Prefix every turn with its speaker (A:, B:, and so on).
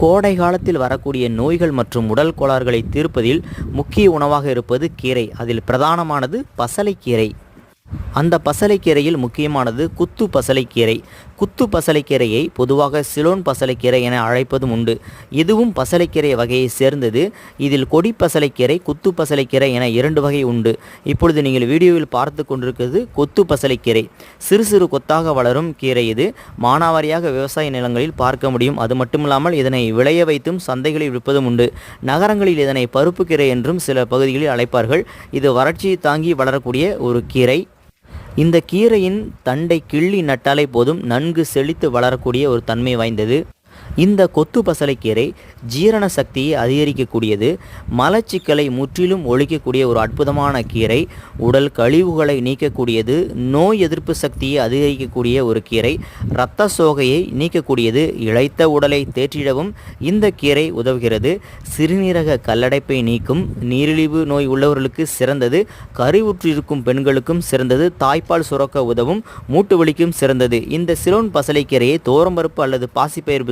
A: கோடை காலத்தில் வரக்கூடிய நோய்கள் மற்றும் உடல் கோளாறுகளை தீர்ப்பதில் முக்கிய உணவாக இருப்பது கீரை. அதில் பிரதானமானது பசலைக்கீரை. அந்த பசலைக்கீரையில் முக்கியமானது குத்து பசலைக்கீரை. குத்து பசலைக்கீரையை பொதுவாக சிலோன் பசலைக்கீரை என அழைப்பதும் உண்டு. இதுவும் பசலைக்கீரை வகையை சேர்ந்தது. இதில் கொடி பசலைக்கீரை குத்து பசலைக்கீரை என இரண்டு வகை உண்டு. இப்பொழுது நீங்கள் வீடியோவில் பார்த்து கொண்டிருக்கிறது கொத்து பசலைக்கீரை. சிறு சிறு கொத்தாக வளரும் கீரை இது. மானாவாரியாக விவசாய நிலங்களில் பார்க்க முடியும். அது மட்டுமில்லாமல் இதனை விளைய வைத்தும் சந்தைகளில் விற்பதும் உண்டு. நகரங்களில் இதனை பருப்பு கீரை என்றும் சில பகுதிகளில் அழைப்பார்கள். இது வறட்சியை தாங்கி வளரக்கூடிய ஒரு கீரை. இந்த கீரையின் தண்டை கிள்ளி நட்டாலே போதும் நன்கு செழித்து வளரக்கூடிய ஒரு தன்மை வாய்ந்தது. இந்த கொத்து பசலைக்கீரை ஜீரண சக்தியை அதிகரிக்கக்கூடியது. மலச்சிக்கலை முற்றிலும் ஒழிக்கக்கூடிய ஒரு அற்புதமான கீரை. உடல் கழிவுகளை நீக்கக்கூடியது. நோய் எதிர்ப்பு சக்தியை அதிகரிக்கக்கூடிய ஒரு கீரை. இரத்த சோகையை நீக்கக்கூடியது. இழைத்த உடலை தேற்றிடவும் இந்த கீரை உதவுகிறது. சிறுநீரக கல்லடைப்பை நீக்கும். நீரிழிவு நோய் உள்ளவர்களுக்கு சிறந்தது. கருவுற்றிருக்கும் பெண்களுக்கும் சிறந்தது. தாய்ப்பால் சுரக்க உதவும். மூட்டு வலிக்கும் சிறந்தது. இந்த சிலோன் பசலைக்கீரையை தோரம்பருப்பு அல்லது பாசிப்பயிர்